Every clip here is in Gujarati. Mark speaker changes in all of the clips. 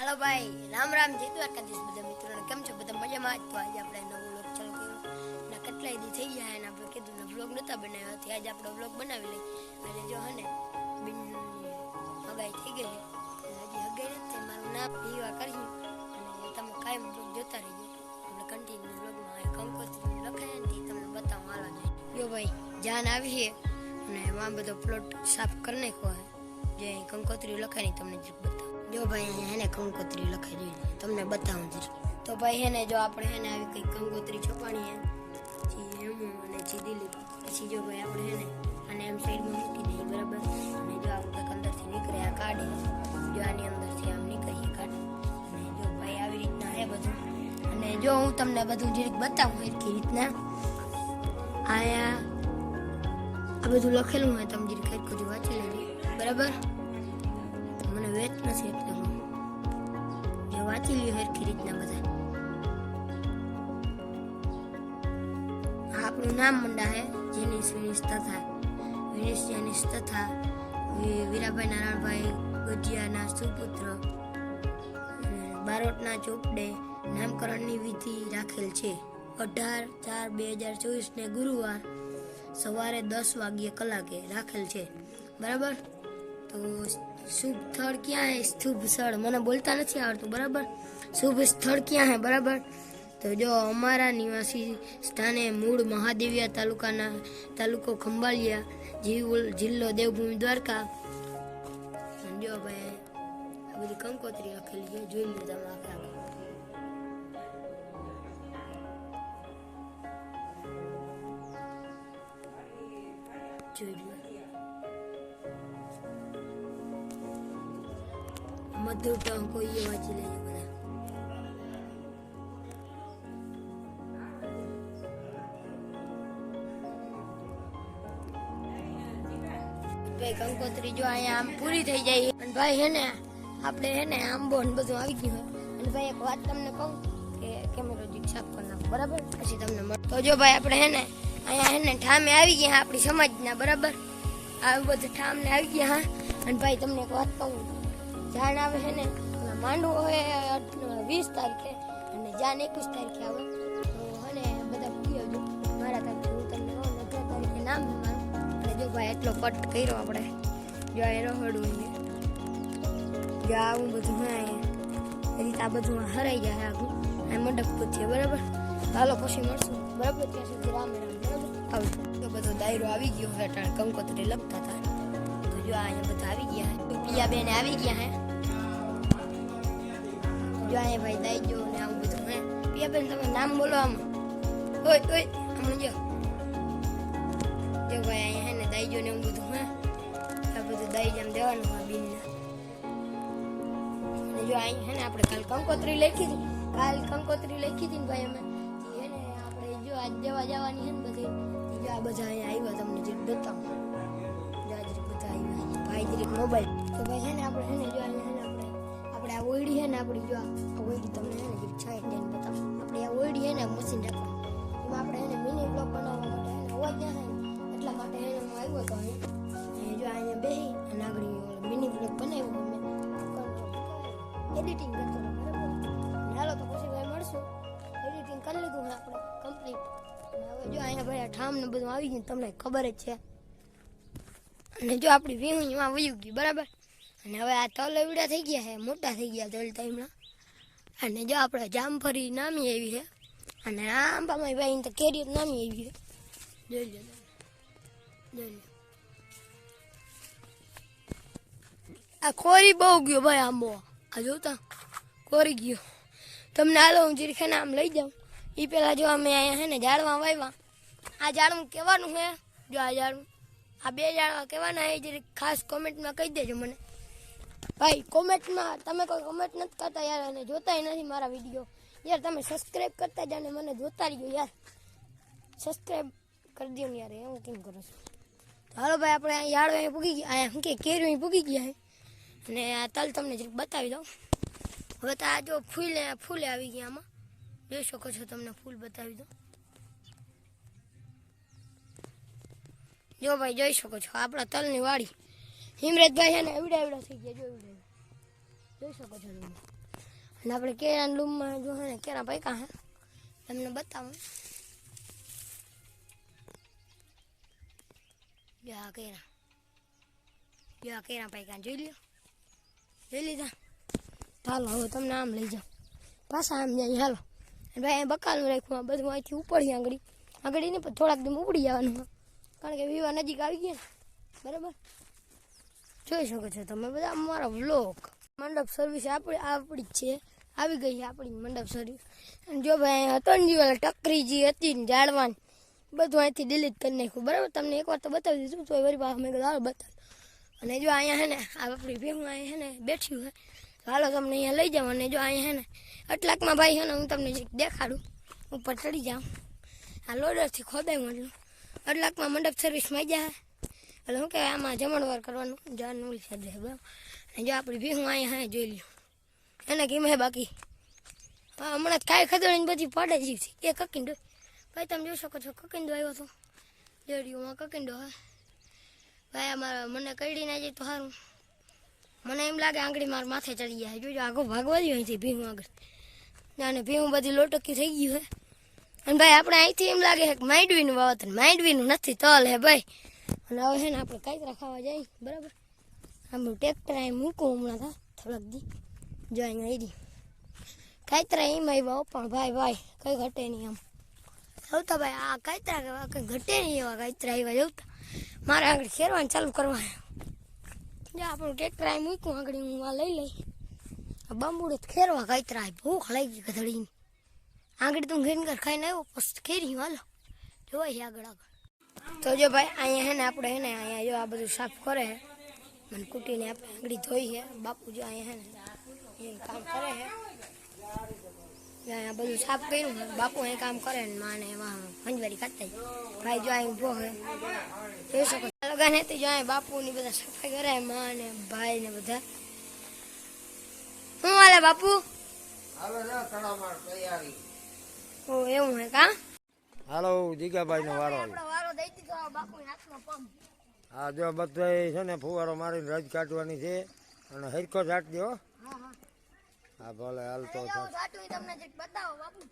Speaker 1: હાલો ભાઈ રામ રામ જય દ્વારકાધીશ બધા મિત્રોને કેમ છો બધા મજામાં તો આજે આપણે નવો વ્લોગ ચાલુ કર્યો ને કેટલા દી થઈ ગયા અને આપણે કીધું ને વ્લોગ નહોતા બનાવ્યા તો આજે આપણે વ્લોગ બનાવી લઈ અને જો હને બિન હગાઈ થઈ ગઈ હજી હગાઈ નથી મારું નામ પીવા કરી અને તમે કાયમ વ્લોગ જોતા રહીજો આપણે કન્ટિન્યુ વ્લોગમાં કંકોત્રી લખાય ને તમને બતાવવા હાલા જો ભાઈ જાન આવી છે અને એમાં બધો પ્લોટ સાફ કરી નાખ્યો છે જે કંકોત્રી લખાય તમને બતાવું જો ભાઈ એને કંકોત્રી લખી જોઈએ તમને બતાવું છું તો ભાઈ હેને જો આપણે હેને આવી કંઈક કંકોત્રી છપાણી હે પછી હેમુ અને પછી દિલીપ. પછી જો ભાઈ, આપણે હેને અને એમ સાઈડમાં મૂકી દઈએ, બરાબર? અને જો આવું કંઈક અંદરથી નીકળે, આ કાઢે. જો આની અંદરથી આમ નીકળીએ, કાઢે. અને જો ભાઈ, આવી રીતના હે બધું. અને જો હું તમને બધું જરીક બતાવું એટલી રીતના આયા, આ બધું લખેલું હોય, તમે જરીક સરખું વાંચી લેજો. બરાબર? વેચ નથી હું જે વાંચી લ્યો સરખી રીતના બધા આપણું નામ મંડા હે જેનિસ વિનિસ તથા વિનિસ જેનિસ તથા વીરાભાઈ નારાયણભાઈ ગોજિયાના સુપુત્ર બારોટના ચોપડે નામકરણની વિધિ રાખેલ છે અઢાર ચાર બે હજાર ચોવીસને ગુરુવાર સવારે દસ વાગ્યે કલાકે રાખેલ છે બરાબર તો શુભ સ્થળ ક્યાં હે શુભ સ્થળ મને બોલતા નથી આવડતું, બરાબર? શુભ સ્થળ ક્યાં હે, બરાબર? તો જો અમારા નિવાસી સ્થાને મૂળ મહાદેવિયા તાલુકાના, તાલુકો ખંભાળિયા જીવ- જિલ્લો દેવભૂમિ દ્વારકા. અને જો ભાઈ આ બધી કંકોત્રી લખેલી છે, જોઈ લો તમે આખે આખી. જોઈ લો. મધુર ટંકો એ વાંચી લેજો બધા ભાઈ કંકોત્રી જો અહીંયા આમ પૂરી થઈ જાય અને ભાઈ હે ને આપણે હે ને આંબો ને બધું આવી ગયું હોય અને ભાઈ એક વાત તમને કહું કે કેમેરો જીક સાફ કરી નાખો બરાબર પછી તમને મળે તો જો ભાઈ આપણે હે ને અહીંયા હે ને ઠામે આવી ગયા આપણી સમાજના બરાબર આ બધું ઠામને આવી ગયા હા અને ભાઈ તમને એક વાત કહું જાણ આવે છે ને માંડવો હોય વીસ તારીખે અને જાન એકવીસ તારીખે આવે. હે બધા પૂરી આવજો મારા તારીખે હું તમને કહું, અગિયાર તારીખે નામ મારું અને જો ભાઈ એટલો કટ કર્યો આપણે, જો એ રહોડું જો આવું બધું હોય અહીંયા. રીતે આ બધું હરાઈ જાય આગું આ મંડપ પૂછીએ બરાબર? હાલો પછી મળશું. બરાબર? ત્યાં સુધી રામ રામ, બરાબર? આવજો તો બધો દાયરો આવી ગયો છે અટાણે કંકોત્રી લખતા હતા. જો અહીંયા બધા આવી ગયા હે પિયા બેન આવી ગયા હે? જો અહીંયા ભાઈ દાઈ જો ને આવું બધું હે. પિયા બેન તમે નામ બોલો આમ. ઓય ઓય, આમ જો. જો ભાઈ અહીંયા હે ને દાઈ જો ને એવું બધું હે. આ બધું દઈ જેમ દેવાનું આ બીનને. ને જો અહીં હે ને આપણે કાલ કંકોત્રી લખી હતી. કાલ કંકોત્રી લખી હતી ભાઈ અમે. હે આપણે જો આજ જવા જવાની છે ને બધી. જો આ બધા અહીંયા આવ્યા તમને જે બતાવું. ભાઈ જરીક મોબાઈલ. તો ભાઈ છે ને આપણે છે ને જો છે ને આપણે આપણે આ ઓયડી છે ને આપણી જો આ ઓયડી તમને છે ને જરીક છાંય દઈને બતાવું. આપણે આ ઓઈડી છે ને મશીન રાખવાનું. એમાં આપણે છે ને મિની બ્લોક બનાવવા માટે છે ને અવાજ ના થાય એટલા માટે છે ને હું આવ્યો હતો અહીં જો અહીંયા બેસી અને આગળ મિની બ્લોક બનાવ્યો મેં. એડિટિંગ કરતો બરાબર? હાલો તો પછી ભાઈ મળશું. એડિટિંગ કરી લીધું આપણે કમ્પ્લીટ હવે જો અહીંયા ભાઈ ઠામ ને બધું આવી ગયું તમને ખબર જ છે. અને જો આપણી એમાં વયું ગયું, બરાબર? અને હવે આ તલ એવડા થઈ ગયા છે, મોટા થઈ ગયા તલ ટાઈમના અને જો આપણે જામફળી નામી આવી છે, અને આંબામાં ભાઈ તો કેરી નામી આવી છે. જોઈ લો જોઈ લો આ ખોરી બહુ ગયો ભાઈ આંબો. આ જોતા કોરી ગયો. તમને હાલો હું જીરખાને આમ લઈ જાઉં. એ પેલા જો અમે અહીંયા હે ને ઝાડવા વાવ્યા આ ઝાડવું કહેવાનું છે, જો આ ઝાડવું આ બે જણા કહેવાના એ જરીક ખાસ કોમેન્ટમાં કહી દેજો મને. ભાઈ, કોમેન્ટમાં તમે કોઈ કોમેન્ટ નથી કરતા યાર અને જોતાય નથી મારા વીડિયો યાર, તમે સબસ્ક્રાઈબ કરતા જ અને મને જોતા રહ્યો યાર. સબસ્ક્રાઈબ કરી દો યાર એવું કેમ કરો છો? હાલો ભાઈ, આપણે અહીંયા યાળો અહીં પૂગી ગયા અહીંયા શું કે કેરી અહીં પૂગી ગયા અને આ તલ તમને જરીક બતાવી દઉં. હવે તો આ જો ફૂલે ફૂલે આવી ગયા આમાં. જોઈ શકો છો તમને ફૂલ બતાવી દઉં. જો ભાઈ, જોઈ શકો છો, આપણા તલની વાડી. હિમરેજભાઈ છે ને, એવડા એવડા થઈ ગયા, જો એવડા એવડા. જોઈ શકો છો તમે. અને આપણે કેરા લૂમમાં જો હે ને કેરા પૈકા હે. તમને બતાવું. જો કેળા. જો આ કેરા પૈકા જોઈ લ્યો. જોઈ લીધા? ચાલો, હવે તમને આમ લઈ જાઓ પાછા આમ જાય, હાલો. ભાઈ બકાલું રાખ્યું બધું અહીંથી ઉપડી આંગળી. આંગળી નહીં પણ થોડાક દમ ઉપડી જવાનું. કારણ કે વિવાહ નજીક આવી ગયા ને. બરાબર? જોઈ શકો છો તમે બધા અમારો વ્લોગ મંડપ સર્વિસ આપણી આપણી જ છે. આવી ગઈ આપણી મંડપ સર્વિસ અને જો ભાઈ અહીંયા હતો ને જે ટકરી જે હતી ને જાળવાની, બધું અહીંથી ડિલીટ કરી નાખ્યું. બરાબર? તમને એકવાર તો બતાવી દીધું તો વરી પાસે મેં કીધું બતાવ. અને જો અહીંયા હે ને આપણી ભેગું અહીંયા હે ને બેઠ્યું હોય, તો હાલો તમને અહીંયા લઈ જાવ અને જો અહીંયા હે ને, અટલાકમાં ભાઈ છે ને હું તમને દેખાડું, ઉપર ચડી જાઉં. આ લોડરથી ખોદાયું એટલું અટલાકમાં મંડપ સર્વિસમાં જાય એટલે શું કહેવાય, આમાં જમણવાર કરવાનું જાન સાઈડ બરાબર? અને જો આપણી ભીહું અહીંયા હા જોઈ લ્યો. એને કેમ હે બાકી? હા હમણાં કાંઈ ખદડીને બધી પડે જીવ છે. એ કકિંડો. ભાઈ, તમે જોઈ શકો છો, કકિંડો આવ્યો હતો લેડીઓમાં કકિંડો હા. ભાઈ અમારા મને કઈડીને જાય તો સારું મને એમ લાગે આંગળી માર માથે ચડી જાય જોજો, આગો ભાગવા જ અહીંથી ભીહું આગળ. અને ભીહું બધી લોટકી થઈ ગયું હે. અને ભાઈ, આપણે અહીંથી એમ લાગે છે કે માંડવીનું વાવતર, માંડવીનું નથી, તલ હે ભાઈ. અને હવે છે ને આપણે કાંઈક ખાવા જાય બરાબર? આમ ટ્રેક્ટર અહીં મૂકું હમણાં થા થોડાક દી જો અહીંયા આવી કાંઈતરા એમાં આવ્યા પણ ભાઈ ભાઈ, કંઈ ઘટે નહીં આમ. જવતા ભાઈ, આ કાંઈતરા કેવા, કંઈ ઘટે નહીં એવા કાંઈતરા આવ્યા જવતા મારે આગળ ખેરવાનું ચાલુ કરવા જો આપણું ટ્રેક્ટર અહીં મૂક્યું આગળ હું આ લઈ લઈ આ બાંબુડે ખેરવા કાંઈતરા ભૂખ લાગી ગધડીની. આગળ તું ઘેર ઘર ખાઈને આવ્યો, પછી ખેરી હાલો. જોવાય છે આગળ આગળ. તો જો ભાઈ, અહીંયા હે ને આપણે હે ને, અહીંયા જો આ બધું સાફ કરે છે મને કૂટીને આપણે આંગળી ધોઈ છે બાપુ જો અહીંયા હે ને એ કામ કરે છે જો અહીંયા બધું સાફ કર્યું છે બાપુ અહીં કામ કરે ને, માને એમાં હંજવારી ખાતા જ ભાઈ જો અહીં ઊભો છે જોઈ શકો છો. લગન હતી જો અહીં બાપુની બધા સફાઈ કરે માં ને ભાઈ ને બધા. શું હાલે બાપુ?
Speaker 2: હાલો, જા તડામાર તૈયારી.
Speaker 1: ઓ એવું હે કા?
Speaker 2: હાલો જીગાભાઈ નો વારો
Speaker 1: આપણો વારો દઈ દીધો બાપુ હાથમાં પંપ
Speaker 2: આ જો બધા છે ને ફુવારો મારીને રજ કાઢવાની છે અને હરખો ઝાટજો દો
Speaker 1: હા. હા
Speaker 2: હા. ભલે હાલતો
Speaker 1: તો
Speaker 2: છે.
Speaker 1: જાઓ સાટું ઈ તમને જરીક બતાવો બાપુ.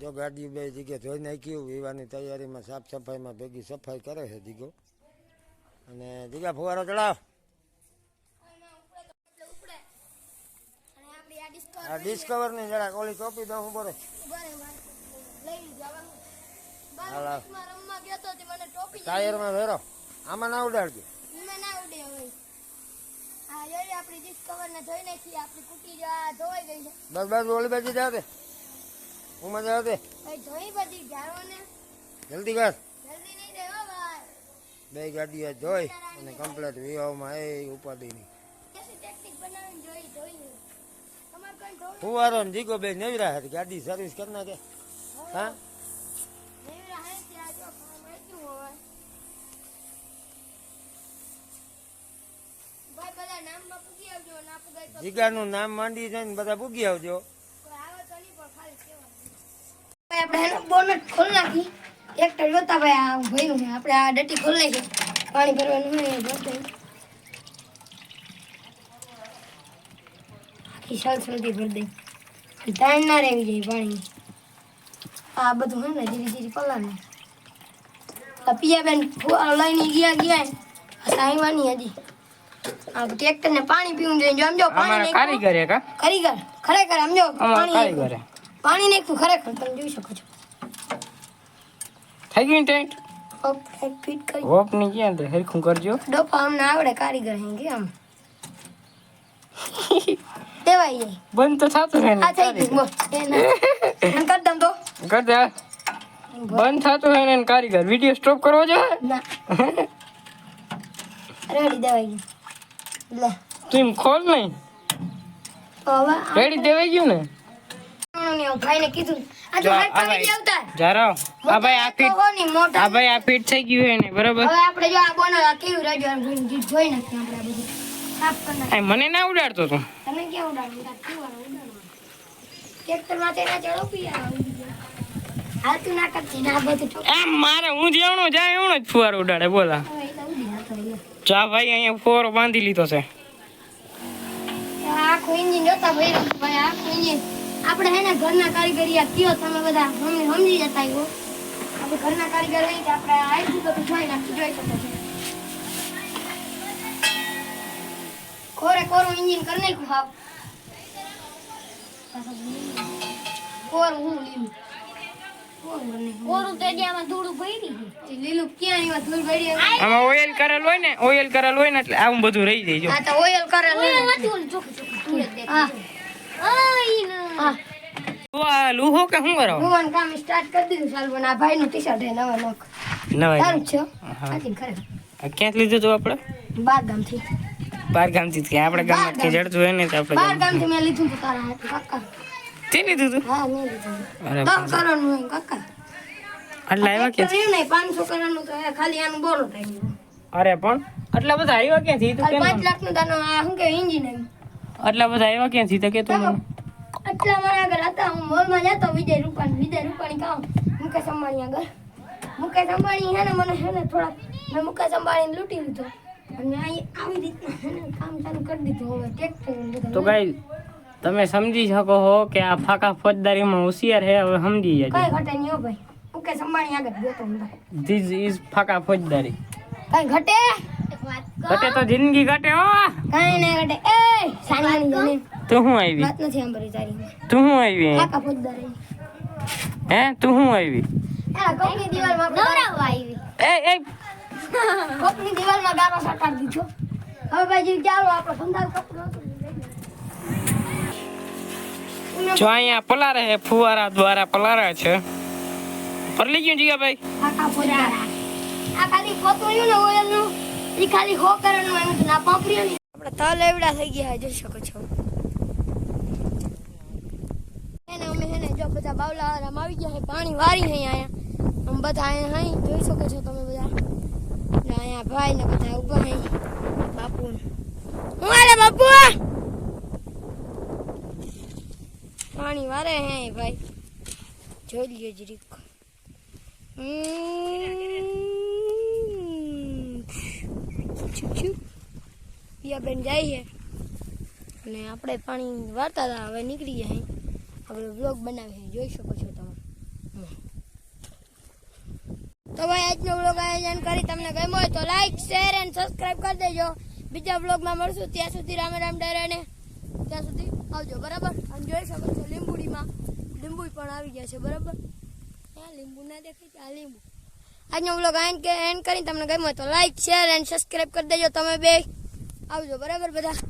Speaker 2: જો ગાડી બે જગ્યાએ ધોઈ નાખ્યું વિવાની તૈયારીમાં સાફ સફાઈમાં ભેગી સફાઈ કરે છે જીગો. અને જીગા ફુવારો ચડાવ
Speaker 1: એટલે ઉપડે અને આપણી આ
Speaker 2: ડિસ્કવરની જરાક ઓલી ટોપી દઉં હું
Speaker 1: બરો
Speaker 2: ટાયરમાં ફેરો આમાં ના ઉડાડજો. બસ બસ ઓલી બાજુ જાવ દે હું મજા આવતે
Speaker 1: ને.
Speaker 2: જલ્દી કર
Speaker 1: નહીં
Speaker 2: બે ગાડીઓ જોઈ અને કમ્પ્લેટ વિવાહમાં એ ઉપાધિની
Speaker 1: કેસી ટેકનિક બનાવીને જોઈ ધોઈ તમારે કોઈ ધોઈ
Speaker 2: ફુવારો ને જીગો બે નેવરા હતી ગાડી સર્વિસ કરી નાખે. હા? જીગાનું નામ માંડી છે ને બધા પૂગી આવજો.
Speaker 1: આપણે એનો ખોલ નાખી. એક જોતા ભાઈ આ ભાઈ આપણે આ ડટી ખોલી નાખી. પાણી ભરવાનું હોય એ ભરતું આખી સળસળથી ભરી દઈ ધાન ના રહેવી જોઈએ પાણી આ બધું હે ને ધીરે ધીરે આ પિયાબેન લઈને ગયા ગયા સાઈવાની હજી. આ ટ્રેક્ટર ને પાણી પીવું જોઈએ. જો આમ જો પાણી
Speaker 3: કારીગર હે. કા
Speaker 1: ખરેખર ખરેખર સમજો પાણી
Speaker 3: કારીગર.
Speaker 1: પાણી નાખ્યું ખરેખર તમે જોઈ શકો છો.
Speaker 3: થઈ ગયું ટેન્ટ
Speaker 1: ઓકે ફિટ કરી.
Speaker 3: હોપની ક્યાં તે હરખું કરજો.
Speaker 1: ડોપા અમને આવડે કારીગર હે કે આમ. દેવાઈ
Speaker 3: બંધ તો થતું હે
Speaker 1: આ થઈ ગયું બોલ. એ ના આમ કર દમ તો.
Speaker 3: કર દે. બંધ થતું હે ને કારીગર. વિડિયો સ્ટોપ કરવો છે?
Speaker 1: ના. રેડી દેવાઈ ગયું. લે.
Speaker 3: તું એમ ખોલ નહીં.
Speaker 1: હવે
Speaker 3: રેડી દેવાઈ ગયું ને?
Speaker 1: ભાઈને કીધું આ તો હાથ
Speaker 3: આ ભાઈ. આ ફીટ
Speaker 1: હો
Speaker 3: આ ભાઈ આ ફીટ થઈ ગયું હે ને બરાબર?
Speaker 1: હવે આપણે જો આ બોનર કેવું રહેજો જોઈ નાખીએ આપણે બધું.
Speaker 3: આ મને ના ઉડાડતો તું.
Speaker 1: તમે કે ઉડાડું? ટ્રેક્ટરમાં ના ચડો હાલ તું ના કરતી ના બધું તો
Speaker 3: એમ મારે હું જેવણો જાય એવણો જ ફુવારો ઉડાડે બોલા.
Speaker 1: તો જતો.
Speaker 3: જા ભાઈ અહીંયા ફુવારો બાંધી લીધો છે.
Speaker 1: આ આખું ઇન્જિન જો હતા ભાઈ ભાઈ આખું engine. આપણે હેને ઘરના કારીગરી આ કયો તમે બધા સમજી સમજી જતા હો આપણે ઘરના કારીગર હોય કે આપણે આવીશું તો જોઈ નાખી જોઈ શકો છો. કોરે કોરું એન્જિન કરી નાખ્યું હાવ. કોર હું લીલું. કોરું તો આમાં ધૂળું પડી લીલું ક્યાં ધૂળ પડી
Speaker 3: આમાં ઓઇલ કરેલ હોય ને ઓઇલ કરેલ હોય ને એટલે આવું બધું રહી જાય જો.
Speaker 1: હા તો ઓઇલ કરે હા. હા.
Speaker 3: આ લુહો કે શું કરો?
Speaker 1: ભુવન કામ સ્ટાર્ટ કરી દીધું સારું આ ભાઈ નું ટી-શર્ટ હે નવા નોક સારું છે
Speaker 3: આ ક્યાંથી લીધું તું આપણે
Speaker 1: બાર
Speaker 3: બાર ગામથી કે આપણે ગામમાં જ કે જડતું હોય ને તો આપણે
Speaker 1: બાર ગામથી મેં લીધું તો તારા હાથે કાકા.
Speaker 3: તે લીધું તું
Speaker 1: હા મેં લીધું
Speaker 3: અરે
Speaker 1: દસ કરવાનું કાકા.
Speaker 3: આટલા આવ્યા
Speaker 1: કે નહીં 500 કરવાનું તો ખાલી આનું બોરો થઈ ગયો
Speaker 3: અરે પણ આટલા બધા આવ્યા ક્યાંથી? તો કેમ
Speaker 1: પાંચ લાખનું તાનું આ શું કે એન્જિન એમ
Speaker 3: આટલા બધા આવ્યા ક્યાંથી? તો કે તું મને.
Speaker 1: એટલા મારા આગળ હતા હું મોલમાં જતો વિજય રૂપાણી વિજય રૂપાણી કામ મુકેશ અંબાણી આગળ. મુકેશ અંબાણી હે ને મને હે ને થોડા મેં મુકેશ અંબાણી લૂંટી લીધો. અને આવી રીતના કામ ચાલુ કરી દીધું હવે ટ્રેક્ટર
Speaker 3: તો કઈ તમે સમજી શકો હો કે આ ફાકા ફોજદારીમાં હોશિયાર હે હવે સમજી
Speaker 1: કઈ
Speaker 3: જજો
Speaker 1: ઘટે નહીં હો ભાઈ. મુકેશ સંભાળી આગળ ગયો તો હું
Speaker 3: ધીસ ઇઝ ફાકા ફોજદારી.
Speaker 1: કઈ ઘટે?
Speaker 3: ઘટે તો જિંદગી ઘટે હો.
Speaker 1: કઈ નહીં ઘટે. એ સાની જાને
Speaker 3: તું શું આવી?
Speaker 1: વાત નથી સાંભળી તારી.
Speaker 3: તું શું આવી
Speaker 1: ફાકા ફોજદારી.
Speaker 3: હે તું શું આવી?
Speaker 1: એલા કોકની દિવાલમાં નવરાવા આવી.
Speaker 3: એ એ
Speaker 1: કોકની દિવાલમાં ગારો સટાડી દીધો. હવે ભાઈજી ચાલો આપણે ધંધા કપડો
Speaker 3: જો અહીંયા પલારે છે ફુવારા દ્વારા પલારા છે. પરલી ગયું જીગા ભાઈ?
Speaker 1: આખા ફોજદારા આ ખાલી કોતળ્યું ને ઓયલનું ઈ ખાલી હો કરવાનું એમ. ના પાપડીઓ આપણે તલ એવડા થઈ ગયા જોઈ શકો છો. એને અમે હેને જો બધા બાવલા આવી ગયા છે પાણી વારી હે અહીંયા. બધા અહીંયા જોઈ શકો છો તમે અહીંયા ભાઈ ને બધા ઊભા હઈ બાપુ ને. હું આલે બાપુ પાણી વારે હે ભાઈ જોઈ લ્યો જરીક હમ. છુપ છુપ. પિયાબેન જાય છે અને આપણે પાણી વારતા હતા હવે નીકળી જાય. આપણે બ્લોગ બનાવીએ જોઈ શકો છો તમે તો ભાઈ, આજનો બ્લોગ આયોજન કરી તમને ગમ્યો હોય તો લાઈક શેર એન્ડ સબસ્ક્રાઈબ કરી દેજો. બીજા બ્લોગમાં મળશું. ત્યાં સુધી રામે રામ ડરેને ત્યાં સુધી આવજો, બરાબર? અને જોઈ શકો છો, લીંબુડીમાં લીંબુ પણ આવી ગયા છે, બરાબર? હા લીંબુ ના દેખાય આ લીંબુ. આજનો બ્લોગ એન્ડ કરી તમને ગમ્યો તો લાઈક શેર એન્ડ સબસ્ક્રાઈબ કરી દેજો. તમે બે આવજો, બરાબર બધા?